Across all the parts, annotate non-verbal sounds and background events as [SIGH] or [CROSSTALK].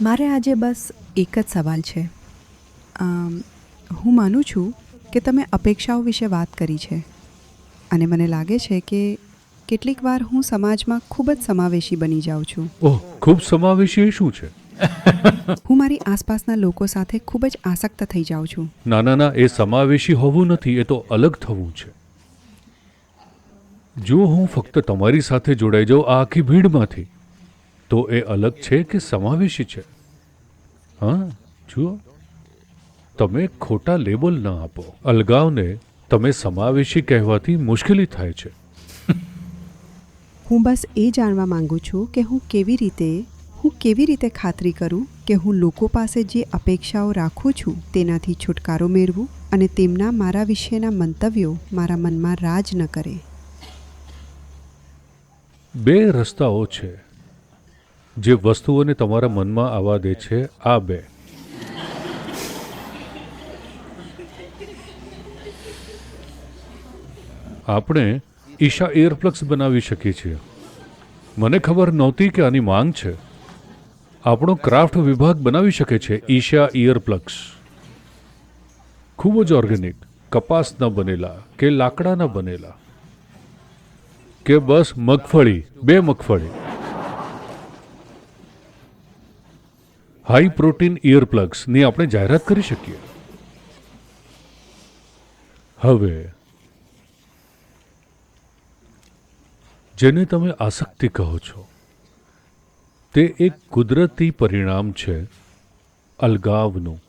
મારે આજે બસ એક જ સવાલ છે. હું માનું છું કે તમે અપેક્ષાઓ વિશે વાત કરી છે. અને મને લાગે છે કે કેટલીક વાર હું સમાજમાં ખૂબ જ સમાવેશી બની જાઉં છું. ઓહ ખૂબ સમાવેશી શું છે? [LAUGHS] હું મારી આસપાસના લોકો સાથે ખૂબ જ આસક્ત થઈ જાઉં છું. ના ના ના એ સમાવેશી હોવું નથી એ તો અલગ થવું છે. જો હું ફક્ત તમારી સાથે જોડાઈ જાઉં આ આખી ભીડમાંથી તો એ અલગ છે કે સમાવેશી છે? હા જુઓ. તમે ખોટા લેબલ ન આપો. અલગાવને તમે સમાવેશી કહેવાથી મુશ્કેલી થાય છે. હું બસ એ જાણવા માંગુ છું કે હું કેવી રીતે હું કેવી રીતે ખાતરી કરું કે હું લોકો પાસે જે અપેક્ષાઓ રાખું છું તેનાથી છુટકારો મેળવું અને તેમના મારા વિશેના મંતવ્યો મારા મનમાં રાજ ન કરે. બે રસ્તાઓ છે. જે વસ્તુઓને તમારા મનમાં આવવા દે છે, આ બે. આપણે ઈશા એરપ્લગ્સ બનાવી શકીએ છીએ. મને ખબર નહોતી કે આની માંગ છે. આપણો ક્રાફ્ટ વિભાગ બનાવી શકે છે ઈશા ઇયરપ્લગ્સ ખૂબ જ ઓર્ગેનિક, કપાસના બનેલા કે લાકડાના બનેલા. કે બસ મગફળી, બે મગફળી. હાઈ પ્રોટીન ઇયરપ્લગ્સની આપણે જાહેરાત કરી શકીએ. હવે, જેને તમે આસક્તિ કહો છો, તે એક કુદરતી પરિણામ છે અલગાવનું.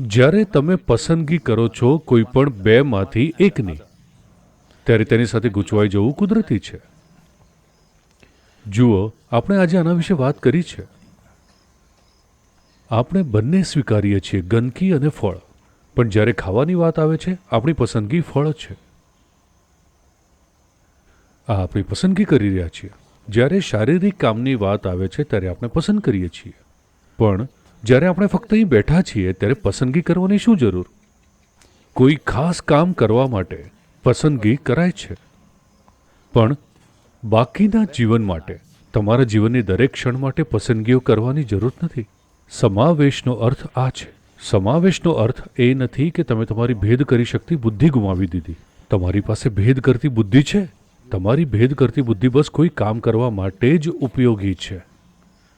જ્યારે તમે પસંદગી કરો છો કોઈ પણ બેમાંથી એકની, ત્યારે તેની સાથે ગૂંચવાઈ જવું કુદરતી છે. જુઓ, આપણે આજે આના વિશે વાત કરી છે. આપણે બંને સ્વીકારીએ છીએ ગંદકી અને ફળ. પણ જ્યારે ખાવાની વાત આવે છે, આપણી પસંદગી ફળ છે. આ આપણી પસંદગી કરી રહ્યા છીએ. જ્યારે શારીરિક કામની વાત આવે છે, ત્યારે આપણે પસંદ કરીએ છીએ. પણ જ્યારે આપણે ફક્ત અહીં બેઠા છીએ, ત્યારે પસંદગી કરવાની શું જરૂર? કોઈ ખાસ કામ કરવા માટે પસંદગી કરાય છે. પણ બાકીના જીવન માટે, તમારા જીવનની દરેક ક્ષણ માટે પસંદગીઓ કરવાની જરૂર નથી. સમાવેશનો અર્થ આ છે. સમાવેશનો અર્થ એ નથી કે તમે તમારી ભેદ કરી શકતી બુદ્ધિ ગુમાવી દીધી. તમારી પાસે ભેદ કરતી બુદ્ધિ છે. તમારી ભેદ કરતી બુદ્ધિ બસ કોઈ કામ કરવા માટે જ ઉપયોગી છે.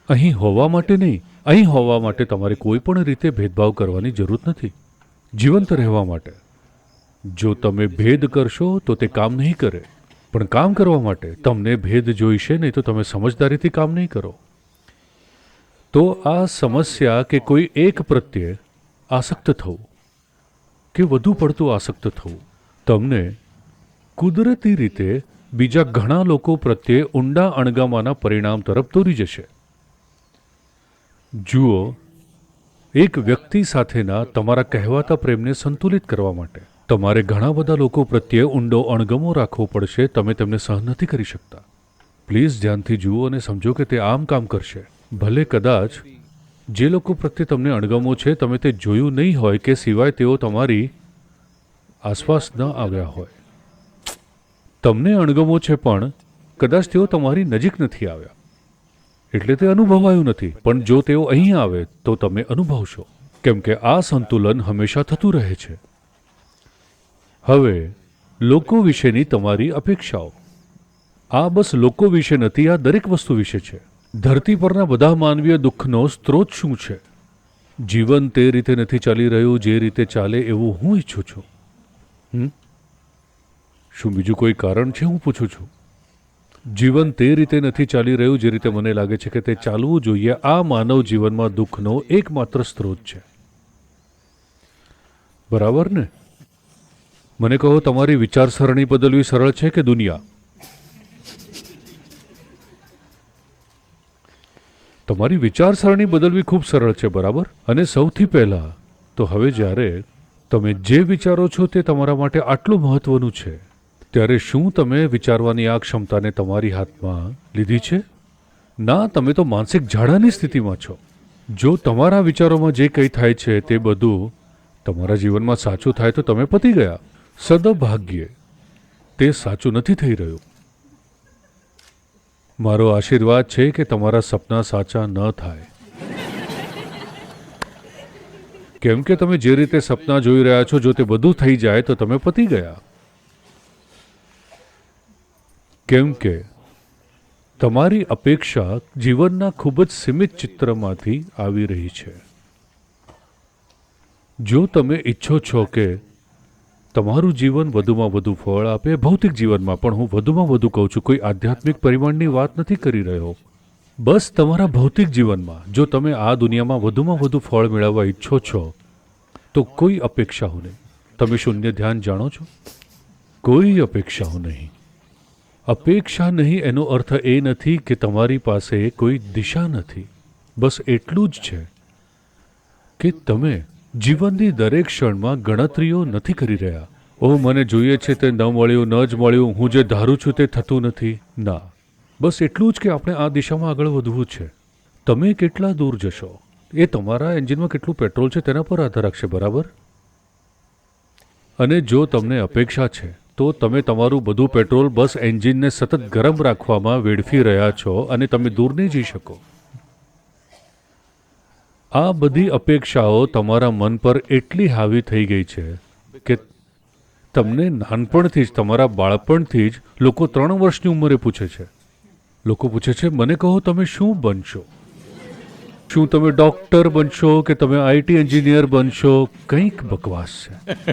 અહીં હોવા માટે નહીં, અહીં હોવા માટે તમારે કોઈ પણ રીતે ભેદભાવ કરવાની જરૂર નથી. જીવંત રહેવા માટે. જો તમે ભેદ કરશો તો તે કામ નહીં કરે. પણ કામ કરવા માટે. તમને ભેદ જોઈશે નહીં તો તમે સમજદારીથી કામ નહીં કરો. તો આ સમસ્યા કે કોઈ એક પ્રત્યે આસક્ત થવું, કે વધુ પડતું આસક્ત થવું, તમને કુદરતી રીતે બીજા ઘણા લોકો પ્રત્યે ઊંડા અણગામાના પરિણામ તરફ દોરી જશે. જુઓ, એક વ્યક્તિ સાથેના તમારા કહેવાતા પ્રેમને સંતુલિત કરવા માટે તમારે ઘણા બધા લોકો પ્રત્યે ઊંડો અણગમો રાખવો પડશે, તમે તેમને સહન નથી કરી શકતા. પ્લીઝ ધ્યાનથી જુઓ અને સમજો કે તે આમ કામ કરશે. ભલે કદાચ જે લોકો પ્રત્યે તમને અણગમો છે, તમે તે જોયું નહીં હોય કે સિવાય તેઓ તમારી આસપાસ ન આવ્યા હોય. તમને અણગમો છે પણ કદાચ તેઓ તમારી નજીક નથી આવ્યા. એટલે તે અનુભવાયું નથી. પણ જો તેઓ અહીં આવે, તો તમે અનુભવશો. કેમ કે આ સંતુલન હંમેશા થતું રહે છે. હવે, લોકો વિશેની તમારી અપેક્ષાઓ. આ બસ લોકો વિશે નથી, આ દરેક વસ્તુ વિશે છે. ધરતી પરના બધા માનવીય દુઃખનો સ્ત્રોત શું છે? જીવન તે રીતે નથી ચાલી રહ્યું જે રીતે ચાલે એવું હું ઈચ્છું છું. હમ? શું બીજું કોઈ કારણ છે હું પૂછું છું? જીવન તે રીતે નથી ચાલી રહ્યું જે રીતે મને લાગે છે કે તે ચાલવું જોઈએ. આ માનવ જીવનમાં દુઃખનો એકમાત્ર સ્ત્રોત છે. બરાબર ને? મને કહો, તમારી વિચારસરણી બદલવી સરળ છે કે દુનિયા? તમારી વિચારસરણી બદલવી ખૂબ સરળ છે, બરાબર? અને સૌથી પહેલાં તો હવે જ્યારે તમે જે વિચારો છો તે તમારા માટે આટલું મહત્વનું છે, ત્યારે શું તમે વિચારવાની આ ક્ષમતાને તમારી હાથમાં લીધી છે? ના, તમે તો માનસિક ઝાડાની સ્થિતિમાં છો. જો તમારા વિચારોમાં જે કંઈ થાય છે તે બધું તમારા જીવનમાં સાચું થાય તો તમે પતી ગયા. સદભાગ્યે, તે સાચું નથી થઈ રહ્યું. મારો આશીર્વાદ છે કે તમારા સપના સાચા ન થાય. કેમ કે તમે જે રીતે સપના જોઈ રહ્યા છો, જો તે બધું થઈ જાય, તો તમે પતી ગયા. કેમ કે તમારી અપેક્ષા જીવનના ખૂબ જ સીમિત ચિત્રમાંથી આવી રહી છે. જો તમે ઈચ્છો છો કે તમારું જીવન વધુમાં વધુ ફળ આપે ભૌતિક જીવનમાં, પણ હું વધુમાં વધુ કહું છું, કોઈ આધ્યાત્મિક પરિમાણની વાત નથી કરી રહ્યો. બસ તમારા ભૌતિક જીવનમાં, જો તમે આ દુનિયામાં વધુમાં વધુ ફળ મેળવવા ઈચ્છો છો, તો કોઈ અપેક્ષાઓ નહીં. તમે શૂન્ય ધ્યાન જાણો છો? કોઈ અપેક્ષાઓ નહીં. અપેક્ષા નહીં એનો અર્થ એ નથી કે તમારી પાસે કોઈ દિશા નથી. બસ એટલું જ છે કે તમે જીવનની દરેક ક્ષણમાં ગણતરીઓ નથી કરી રહ્યા. ઓ મને જોઈએ છે તે ન મળ્યું, ન જ મળ્યું, હું જે ધારું છું તે થતું નથી. ના. બસ એટલું જ કે આપણે આ દિશામાં આગળ વધવું છે. તમે કેટલા દૂર જશો? એ તમારા એન્જિનમાં કેટલું પેટ્રોલ છે તેના પર આધાર રાખશે, બરાબર? અને જો તમને અપેક્ષા છે, તો તમે તમારું બધું પેટ્રોલ બસ એન્જિનને સતત ગરમ રાખવામાં વેડફી રહ્યા છો અને તમે દૂર નહીં જઈ શકો. આ બધી અપેક્ષાઓ તમારા મન પર એટલી હાવી થઈ ગઈ છે કે તમને નાનપણથી જ, તમારા બાળપણથી જ લોકો ત્રણ વર્ષની ઉંમરે પૂછે છે. લોકો પૂછે છે, મને કહો તમે શું બનશો? શું તમે ડોક્ટર બનશો કે તમે આઈટી એન્જિનિયર બનશો? કંઈક બકવાસ છે. [LAUGHS]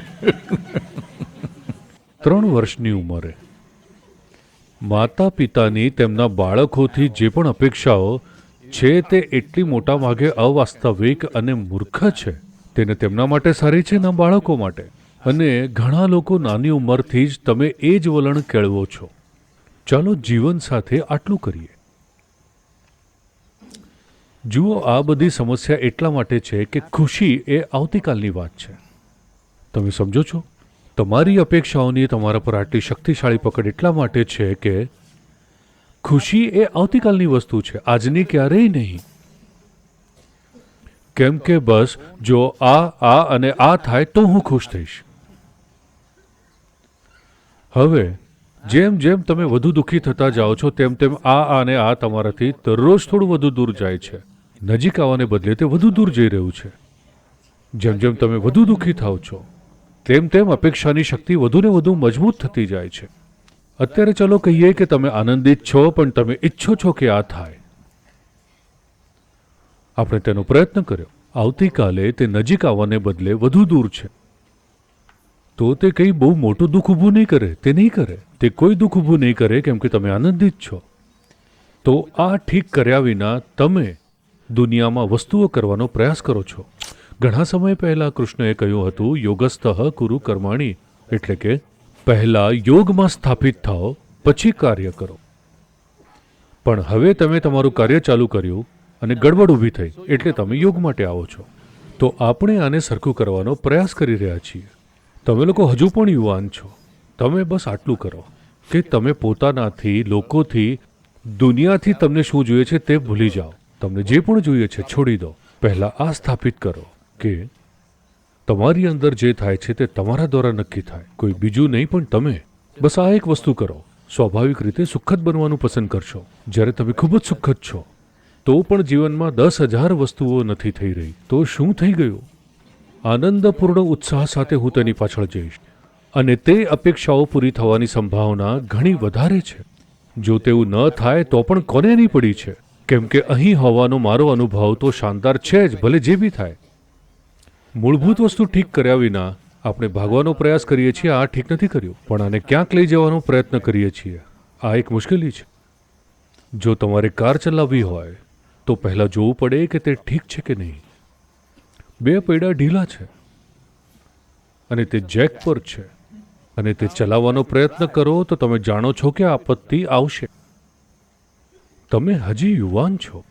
ત્રણ વર્ષની ઉંમરે. માતા પિતાની તેમના બાળકોથી જે પણ અપેક્ષાઓ છે તે એટલી મોટા ભાગે અવાસ્તવિક અને મૂર્ખ છે. તેને તેમના માટે સારી છે ના બાળકો માટે. અને ઘણા લોકો નાની ઉંમરથી જ તમે એ જ વલણ કેળવો છો. ચાલો જીવન સાથે આટલું કરીએ. જુઓ આ બધી સમસ્યા એટલા માટે છે કે ખુશી એ આવતીકાલની વાત છે. તમે સમજો છો? તમારી અપેક્ષાઓની તમારા પર આટલી શક્તિશાળી પકડ એટલા માટે છે કે ખુશી એ આવતીકાલની વસ્તુ છે, આજની ક્યારેય નહીં. કેમ કે બસ, જો આ આ અને આ થાય તો હું ખુશ થઈશ. હવે, જેમ જેમ તમે વધુ દુઃખી થતા જાઓ છો, તેમ તેમ આ અને આ તમારાથી દરરોજ થોડું વધુ દૂર જાય છે. નજીક આવવાને બદલે તે વધુ દૂર જઈ રહ્યું છે. જેમ જેમ તમે વધુ દુઃખી થાવ છો, તેમ તેમ અપેક્ષાની શક્તિ વધુને વધુ મજબૂત થતી જાય છે. અત્યારે ચલો કહીએ કે તમે આનંદિત છો, પણ તમે ઈચ્છો છો કે આ થાય. આપણે તેનો પ્રયત્ન કર્યો. આવતીકાલે તે નજીક આવવાને બદલે વધુ દૂર છે. તો તે કંઈ બહુ મોટું દુઃખ ઊભું નહીં કરે. તે નહીં કરે. તે કોઈ દુઃખ ઊભું નહીં કરે, કેમ કે તમે આનંદિત છો. તો આ ઠીક કર્યા વિના તમે દુનિયામાં વસ્તુઓ કરવાનો પ્રયાસ કરો છો. ઘણા સમય પહેલા કૃષ્ણએ કહ્યું હતું, યોગસ્તઃ કુરુ કર્માણી. એટલે કે પહેલા યોગમાં સ્થાપિત થાઓ, પછી કાર્ય કરો. પણ હવે તમે તમારું કાર્ય ચાલુ કર્યું અને ગડબડ ઊભી થઈ એટલે તમે યોગ માટે આવો છો. તો આપણે આને સરખું કરવાનો પ્રયાસ કરી રહ્યા છીએ. તમે લોકો હજુ પણ યુવાન છો. તમે બસ આટલું કરો કે તમે પોતાનાથી, લોકોથી, દુનિયાથી તમને શું જોઈએ છે તે ભૂલી જાઓ. તમને જે પણ જોઈએ છે છોડી દો. પહેલા આ સ્થાપિત કરો કે તમારી અંદર જે થાય છે તે તમારા દ્વારા નક્કી થાય. કોઈ બીજું નહીં, પણ તમે. બસ આ એક વસ્તુ કરો. સ્વાભાવિક રીતે સુખદ બનવાનું પસંદ કરશો. જ્યારે તમે ખૂબ જ સુખદ છો, તો પણ જીવનમાં દસ હજાર વસ્તુઓ નથી થઈ રહી. તો શું થઈ ગયું? આનંદપૂર્ણ ઉત્સાહ સાથે હું તેની પાછળ જઈશ. અને તે અપેક્ષાઓ પૂરી થવાની સંભાવના ઘણી વધારે છે. જો તેવું ન થાય, તો પણ કોને નહીં પડી છે? કેમ કે અહીં હોવાનો મારો અનુભવ તો શાનદાર છે જ, ભલે જે બી થાય. મૂળભૂત વસ્તુ ઠીક કર્યા વિના આપણે ભાગવાનો પ્રયાસ કરીએ છીએ, આ ઠીક નથી કર્યું. પણ આને ક્યાંક લઈ જવાનો પ્રયત્ન કરીએ છીએ. આ એક મુશ્કેલી છે. જો તમારે કાર ચલાવવી હોય, તો પહેલાં જોવું પડે કે તે ઠીક છે કે નહીં. બે પૈડા ઢીલા છે. અને તે જેક પર છે. અને તે ચલાવવાનો પ્રયત્ન કરો તો તમે જાણો છો કે આપત્તિ આવશે. તમે હજી યુવાન છો.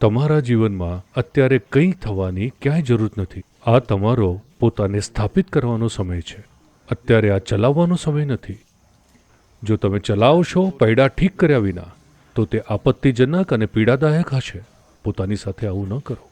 તમારા જીવનમાં અત્યારે કંઈ થવાની ક્યાંય જરૂર નથી. આ તમારો પોતાને સ્થાપિત કરવાનો સમય છે. અત્યારે આ ચલાવવાનો સમય નથી. જો તમે ચલાવશો, પૈડા ઠીક કર્યા વિના, તો તે આપત્તિજનક અને પીડાદાયક હશે. પોતાની સાથે આવું ન કરો.